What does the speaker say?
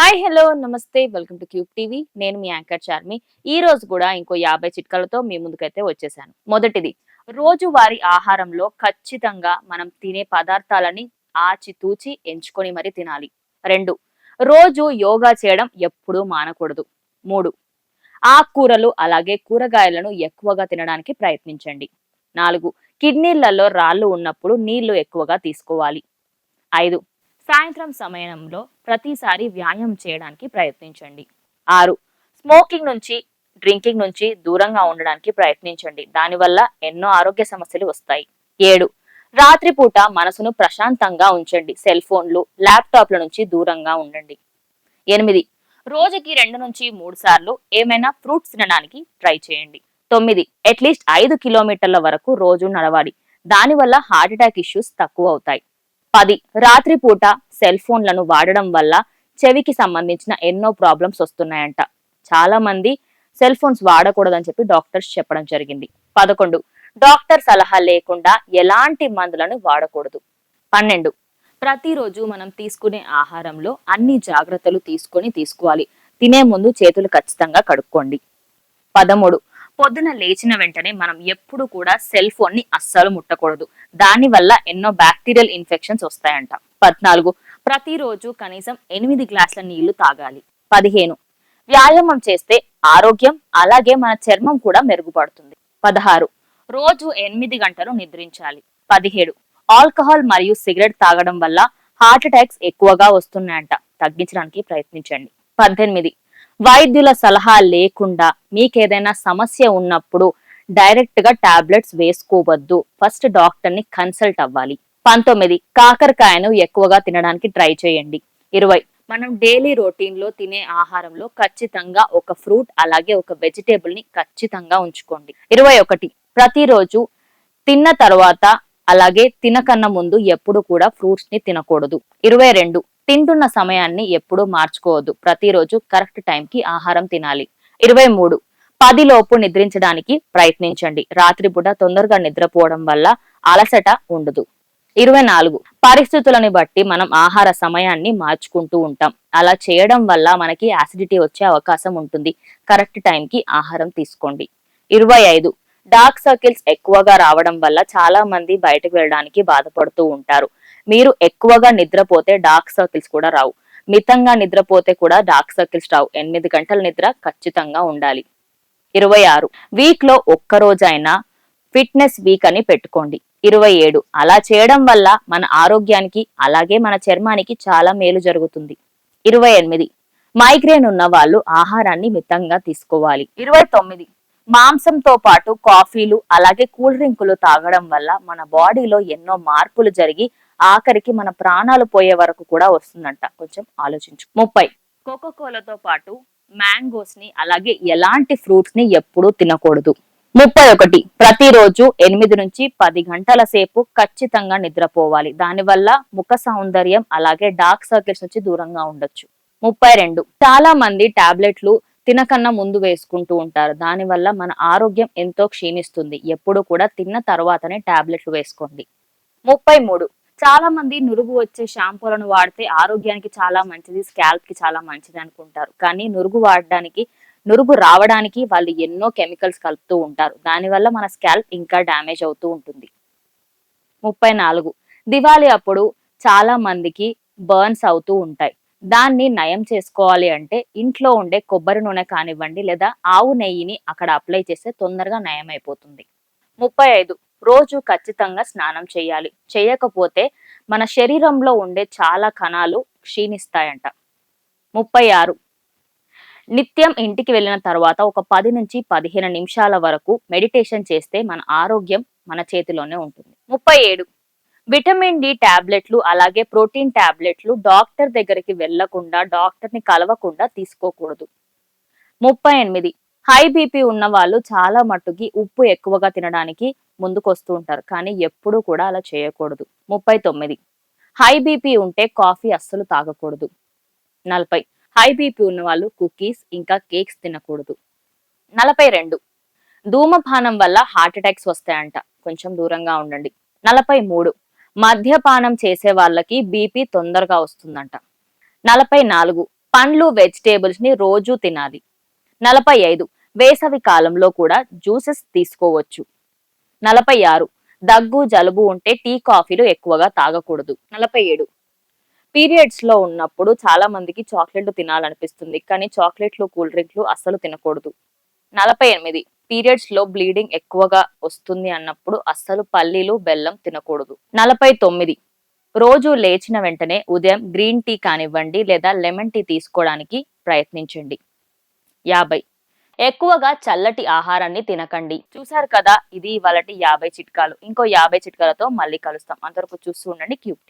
Hi hello నమస్తే welcome to Cube TV. నేను మీ యాంకర్ చార్మి. ఈ రోజు కూడా ఇంకో యాభై చిట్కాలతో మీ ముందుకైతే వచ్చేసాను. మొదటిది రోజువారి ఆహారంలో ఖచ్చితంగా మనం తినే పదార్థాలని ఆచితూచి ఎంచుకొని మరి తినాలి. రెండు రోజు యోగా చేయడం ఎప్పుడూ మానకూడదు. మూడు ఆకుకూరలు అలాగే కూరగాయలను ఎక్కువగా తినడానికి ప్రయత్నించండి. నాలుగు కిడ్నీలలో రాళ్ళు ఉన్నప్పుడు నీళ్ళు ఎక్కువగా తీసుకోవాలి. ఐదు సాయంత్రం సమయంలో ప్రతిసారి వ్యాయామం చేయడానికి ప్రయత్నించండి. ఆరు స్మోకింగ్ నుంచి డ్రింకింగ్ నుంచి దూరంగా ఉండడానికి ప్రయత్నించండి. దానివల్ల ఎన్నో ఆరోగ్య సమస్యలు వస్తాయి. ఏడు రాత్రిపూట మనసును ప్రశాంతంగా ఉంచండి. సెల్ ఫోన్లు ల్యాప్టాప్ల నుంచి దూరంగా ఉండండి. ఎనిమిది రోజుకి రెండు నుంచి మూడు సార్లు ఏమైనా ఫ్రూట్స్ తినడానికి ట్రై చేయండి. తొమ్మిది అట్లీస్ట్ ఐదు కిలోమీటర్ల వరకు రోజు నడవాలి. దానివల్ల హార్ట్ అటాక్ ఇష్యూస్ తక్కువ అవుతాయి. పది. రాత్రిపూట సెల్ ఫోన్లను వాడడం వల్ల చెవికి సంబంధించిన ఎన్నో ప్రాబ్లమ్స్ వస్తున్నాయంట. చాలా మంది సెల్ ఫోన్స్ వాడకూడదని చెప్పి డాక్టర్స్ చెప్పడం జరిగింది. పదకొండు. డాక్టర్ సలహా లేకుండా ఎలాంటి మందులను వాడకూడదు. పన్నెండు. ప్రతిరోజు మనం తీసుకునే ఆహారంలో అన్ని జాగ్రత్తలు తీసుకొని తీసుకోవాలి. తినే ముందు చేతులు ఖచ్చితంగా కడుక్కోండి. పదమూడు. పొద్దున లేచిన వెంటనే మనం ఎప్పుడు కూడా సెల్ ఫోన్ని అస్సలు ముట్టకూడదు. దాని వల్ల ఎన్నో బ్యాక్టీరియల్ ఇన్ఫెక్షన్స్ వస్తాయంట. పద్నాలుగు ప్రతిరోజు కనీసం ఎనిమిది గ్లాసుల నీళ్ళు తాగాలి. పదిహేను వ్యాయామం చేస్తే ఆరోగ్యం అలాగే మన చర్మం కూడా మెరుగుపడుతుంది. పదహారు రోజు ఎనిమిది గంటలు నిద్రించాలి. పదిహేడు ఆల్కహాల్ మరియు సిగరెట్ తాగడం వల్ల హార్ట్ అటాక్స్ ఎక్కువగా వస్తున్నాయంట. తగ్గించడానికి ప్రయత్నించండి. పద్దెనిమిది వైద్యుల సలహా లేకుండా మీకేదైనా సమస్య ఉన్నప్పుడు డైరెక్ట్గా టాబ్లెట్స్ వేసుకోవద్దు. ఫస్ట్ డాక్టర్ని కన్సల్ట్ అవ్వాలి. పంతొమ్మిది కాకరకాయను ఎక్కువగా తినడానికి ట్రై చేయండి. ఇరవై మనం డైలీ రొటీన్లో తినే ఆహారంలో ఖచ్చితంగా ఒక ఫ్రూట్ అలాగే ఒక వెజిటేబుల్ని ఖచ్చితంగా ఉంచుకోండి. ఇరవై ఒకటి ప్రతిరోజు తిన్న తర్వాత అలాగే తినకన్నా ముందు ఎప్పుడు కూడా ఫ్రూట్స్ని తినకూడదు. ఇరవై రెండు తింటున్న సమయాన్ని ఎప్పుడూ మార్చుకోవద్దు. ప్రతిరోజు కరెక్ట్ టైంకి ఆహారం తినాలి. ఇరవై మూడు. పదిలోపు నిద్రించడానికి ప్రయత్నించండి. రాత్రిపూట తొందరగా నిద్రపోవడం వల్ల అలసట ఉండదు. ఇరవై నాలుగు. పరిస్థితులను బట్టి మనం ఆహార సమయాన్ని మార్చుకుంటూ ఉంటాం. అలా చేయడం వల్ల మనకి యాసిడిటీ వచ్చే అవకాశం ఉంటుంది. కరెక్ట్ టైంకి ఆహారం తీసుకోండి. ఇరవై ఐదు. డార్క్ సర్కిల్స్ ఎక్కువగా రావడం వల్ల చాలా మంది బయటకు వెళ్ళడానికి బాధపడుతూ ఉంటారు. మీరు ఎక్కువగా నిద్రపోతే డార్క్ సర్కిల్స్ కూడా రావు. మితంగా నిద్రపోతే కూడా డార్క్ సర్కిల్స్ రావు. ఎనిమిది గంటల నిద్ర ఖచ్చితంగా ఉండాలి. ఇరవై ఆరు. వీక్లో ఒక్కరోజైనా ఫిట్నెస్ వీక్ అని పెట్టుకోండి. ఇరవై ఏడు. అలా చేయడం వల్ల మన ఆరోగ్యానికి అలాగే మన చర్మానికి చాలా మేలు జరుగుతుంది. ఇరవై ఎనిమిది. మైగ్రేన్ ఉన్న వాళ్ళు ఆహారాన్ని మితంగా తీసుకోవాలి. ఇరవై తొమ్మిది. మాంసంతో పాటు కాఫీలు అలాగే కూల్ డ్రింకులు తాగడం వల్ల మన బాడీలో ఎన్నో మార్పులు జరిగి ఆఖరికి మన ప్రాణాలు పోయే వరకు కూడా వస్తుందంట. కొంచెం ఆలోచించు. ముప్పై. కోకోకోలతో పాటు మ్యాంగోస్ని అలాగే ఎలాంటి ఫ్రూట్స్ని ఎప్పుడూ తినకూడదు. ముప్పై ఒకటి. ప్రతిరోజు ఎనిమిది నుంచి పది గంటల సేపు ఖచ్చితంగా నిద్రపోవాలి. దానివల్ల ముఖ సౌందర్యం అలాగే డార్క్ సర్కిల్స్ నుంచి దూరంగా ఉండొచ్చు. ముప్పై రెండు. చాలా మంది టాబ్లెట్లు తినకన్నా ముందు వేసుకుంటూ ఉంటారు. దానివల్ల మన ఆరోగ్యం ఎంతో క్షీణిస్తుంది. ఎప్పుడు కూడా తిన్న తర్వాతనే టాబ్లెట్లు వేసుకోండి. ముప్పై మూడు. చాలా మంది నురుగు వచ్చే షాంపూలను వాడితే ఆరోగ్యానికి చాలా మంచిది స్కాల్ప్కి చాలా మంచిది అనుకుంటారు. కానీ నురుగు వాడడానికి నురుగు రావడానికి వాళ్ళు ఎన్నో కెమికల్స్ కలుపుతూ ఉంటారు. దానివల్ల మన స్కాల్ప్ ఇంకా డ్యామేజ్ అవుతూ ఉంటుంది. ముప్పై నాలుగు. దివాళీ అప్పుడు చాలా మందికి బర్న్స్ అవుతూ ఉంటాయి. దాన్ని నయం చేసుకోవాలి అంటే ఇంట్లో ఉండే కొబ్బరి నూనె కానివ్వండి లేదా ఆవు నెయ్యిని అక్కడ అప్లై చేస్తే తొందరగా నయం అయిపోతుంది ముప్పై ఐదు. రోజు ఖచ్చితంగా స్నానం చేయాలి. చేయకపోతే మన శరీరంలో ఉండే చాలా కణాలు క్షీణిస్తాయంట. ముప్పై ఆరు. నిత్యం ఇంటికి వెళ్ళిన తర్వాత ఒక పది నుంచి పదిహేను నిమిషాల వరకు మెడిటేషన్ చేస్తే మన ఆరోగ్యం మన చేతిలోనే ఉంటుంది. ముప్పై ఏడు. విటమిన్ డి టాబ్లెట్లు అలాగే ప్రోటీన్ టాబ్లెట్లు డాక్టర్ దగ్గరికి వెళ్ళకుండా డాక్టర్ని కలవకుండా తీసుకోకూడదు. ముప్పై ఎనిమిది. హై బీపీ ఉన్న వాళ్ళు చాలా మట్టుకి ఉప్పు ఎక్కువగా తినడానికి ముందుకు వస్తూ ఉంటారు. కానీ ఎప్పుడూ కూడా అలా చేయకూడదు. ముప్పై తొమ్మిది. హై బీపీ ఉంటే కాఫీ అస్సలు తాగకూడదు. నలభై. హై బీపీ ఉన్న వాళ్ళు కుకీస్ ఇంకా కేక్స్ తినకూడదు. నలభై రెండు. ధూమపానం వల్ల హార్ట్ అటాక్స్ వస్తాయంట. కొంచెం దూరంగా ఉండండి. నలభై మూడు. మద్యపానం చేసే వాళ్ళకి బీపీ తొందరగా వస్తుందంట. నలభై నాలుగు. పండ్లు వెజిటేబుల్స్ని రోజు తినాలి. నలభై ఐదు. వేసవి కాలంలో కూడా జ్యూసెస్ తీసుకోవచ్చు. నలభై ఆరు. దగ్గు జలుబు ఉంటే టీ కాఫీలు ఎక్కువగా తాగకూడదు. నలభై ఏడు. పీరియడ్స్లో ఉన్నప్పుడు చాలా మందికి చాక్లెట్లు తినాలనిపిస్తుంది కానీ చాక్లెట్లు కూల్ డ్రింక్లు అస్సలు తినకూడదు. నలభై ఎనిమిది. పీరియడ్స్లో బ్లీడింగ్ ఎక్కువగా వస్తుంది అన్నప్పుడు అస్సలు పల్లీలు బెల్లం తినకూడదు. నలభై తొమ్మిది. రోజు లేచిన వెంటనే ఉదయం గ్రీన్ టీ కానివ్వండి లేదా లెమన్ టీ తీసుకోవడానికి ప్రయత్నించండి. యాభై. ఎక్కువగా చల్లటి ఆహారాన్ని తినకండి. చూసారు కదా ఇది ఇవాళ యాభై చిట్కాలు. ఇంకో యాభై చిట్కాలతో మళ్ళీ కలుస్తాం. అంతవరకు చూస్తూ ఉండండి క్యూబ్